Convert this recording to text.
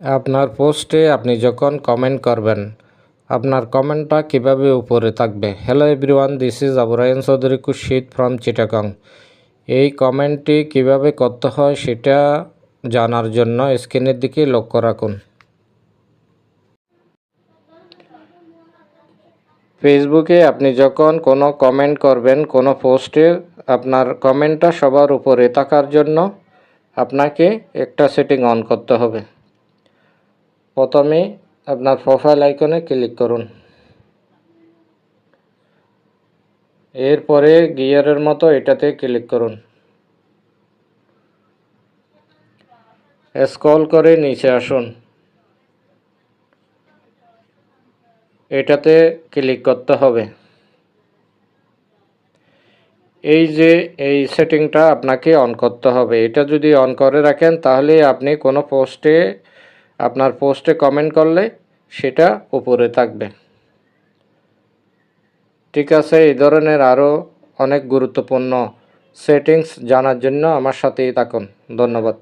আপনার পোস্টে আপনি যখন কমেন্ট করবেন, আপনার কমেন্টটা কীভাবে উপরে থাকবে? Hello everyone this is Aburayan Chowdhury Kushid from Chittagong এই কমেন্টটি কীভাবে করতে হয় সেটা জানার জন্য স্ক্রিনের দিকে লক্ষ্য রাখুন। ফেসবুকে আপনি যখন কোনো কমেন্ট করবেন, কোনো পোস্টে আপনার কমেন্টটা সবার উপরে থাকার জন্য আপনাকে একটা সেটিং অন করতে হবে। প্রথমে আপনার প্রোফাইল আইকনে ক্লিক করুন। এরপরে গিয়ারের মতো এটাতে ক্লিক করুন। স্ক্রল করে নিচে আসুন। এটাতে ক্লিক করতে হবে। এই যে এই সেটিংটা আপনাকে অন করতে হবে। এটা যদি অন করে রাখেন, তাহলে আপনি কোনো পোস্টে আপনার পোস্টে কমেন্ট করলে সেটা উপরে থাকবে। ঠিক আছে, এই ধরনের আরও অনেক গুরুত্বপূর্ণ সেটিংস জানার জন্য আমার সাথেই থাকুন। ধন্যবাদ।